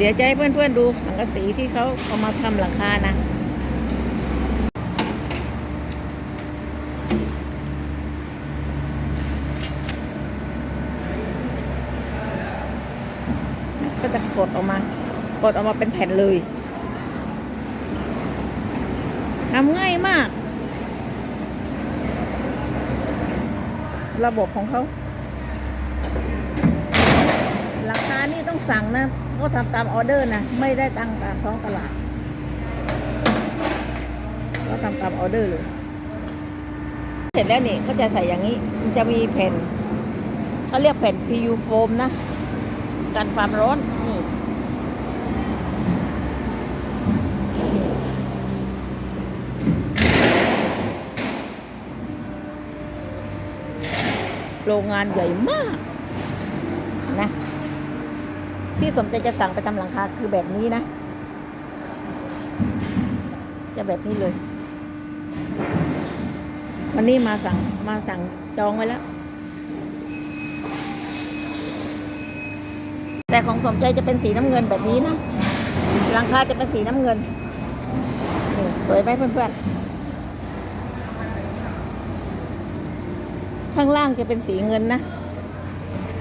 เดี๋ยวจะให้เพื่อนๆดูสังกะสีที่เขาเอามาทำหลังคานะก็จะกดออกมากดออกมาเป็นแผ่นเลยทำง่ายมาก ระบบของเขาาคานี่ต้องสั่งนะเขาทำตามออเดอร์นะ ไม่ได้ตั้งตามท้องตลาดเขาทำตามออเดอร์เลย เสร็จแล้วนี่เขาจะใส่อย่างนี้ มันจะมีแผ่นเขาเรียกแผ่น PU โฟมนะ กันความร้อน นี่ โรงงานใหญ่มากนะ ที่สมใจจะสั่งไปทำหลังคาคือแบบนี้นะ จะแบบนี้เลย วันนี้มาสั่งมาสั่งจองไว้แล้ว แต่ของสมใจจะเป็นสีน้ำเงินแบบนี้นะหลังคาจะเป็นสีน้ำเงินนี่สวยไหมเพื่อนๆข้างล่างจะเป็นสีเงินนะ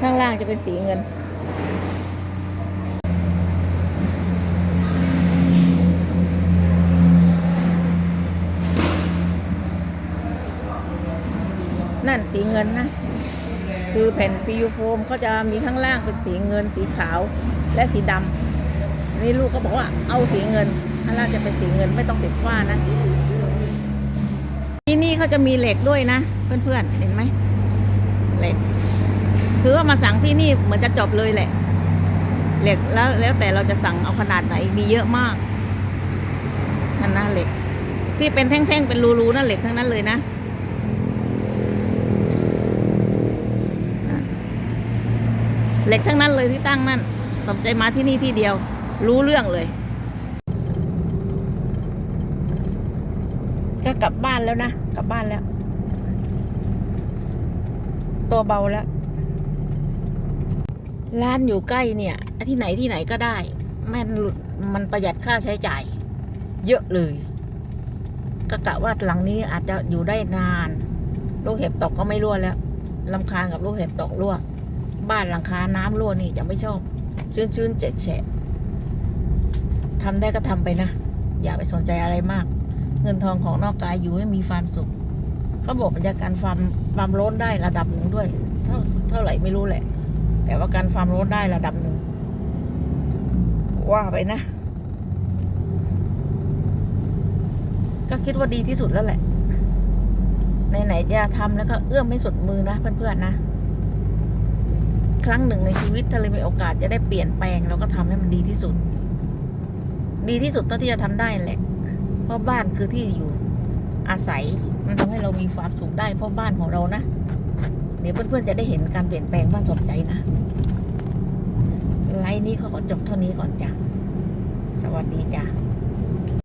ข้างล่างจะเป็นสีเงิน นั่นสีเงินนะ คือแผ่น PU โฟมเขาจะมีข้างล่างเป็นสีเงิน สีขาวและสีดำนี่ลูกก็บอกว่าเอาสีเงินข้างล่างจะเป็นสีเงินไม่ต้องติดฝ้านะ ที่นี่เขาจะมีเหล็กด้วยนะ เพื่อนๆเห็นไหมเหล็ก คือว่ามาสั่งที่นี่เหมือนจะจบเลยแหละ เหล็กแล้วแล้วแต่เราจะสั่งเอาขนาดไหนมีเยอะมากนั่นนะเหล็ก ที่เป็นแท่งๆเป็นรูๆนั่นเหล็กทั้งนั้นเลยนะ เหล็กทั้งนั้นเลยที่ตั้งนั่นสนใจมาที่นี่ที่เดียว รู้เรื่องเลย ก็กลับบ้านแล้วนะ กลับบ้านแล้ว ตัวเบาแล้ว ร้านอยู่ใกล้เนี่ย ที่ไหนที่ไหนก็ได้ แม่นหลุดมันประหยัดค่าใช้จ่าย เยอะเลยก็กะว่าหลังนี้อาจจะอยู่ได้นาน ลูกเห็บตกก็ไม่รั่วแล้วลำคาญกับลูกเห็บตกรั่ว บ้านหลังคาน้ำรั่วนี่จะไม่ชอบ ชื้นๆเจ็ดแฉะทำได้ก็ทำไปนะ อย่าไปสนใจอะไรมาก เงินทองของนอกกายอยู่ให้มีความสุขเขาบอกมันจะการความความร้อนได้ระดับหนึ่งด้วย เท่าเท่าไหร่ไม่รู้แหละ แต่ว่าการความร้อนได้ระดับหนึ่งว่าไปนะ ก็คิดว่าดีที่สุดแล้วแหละไหนๆจะทำแล้วก็เอื้อมไม่สุดมือนะเพื่อนๆนะ รั้งหนึ่งในชีวิตถ้าเรามีโอกาสจะได้เปลี่ยนแปลงเราก็ทำให้มันดีที่สุด ดีที่สุดเท่าที่จะทำได้แหละ เพราะบ้านคือที่อยู่อาศัย มันทำให้เรามีความสุขได้เพราะบ้านของเรานะเดี๋ยวเพื่อนๆจะได้เห็นการเปลี่ยนแปลงบ้านสนใจนะไลน์นี้เขาจบเท่านี้ก่อนจ้ะสวัสดีจ้ะ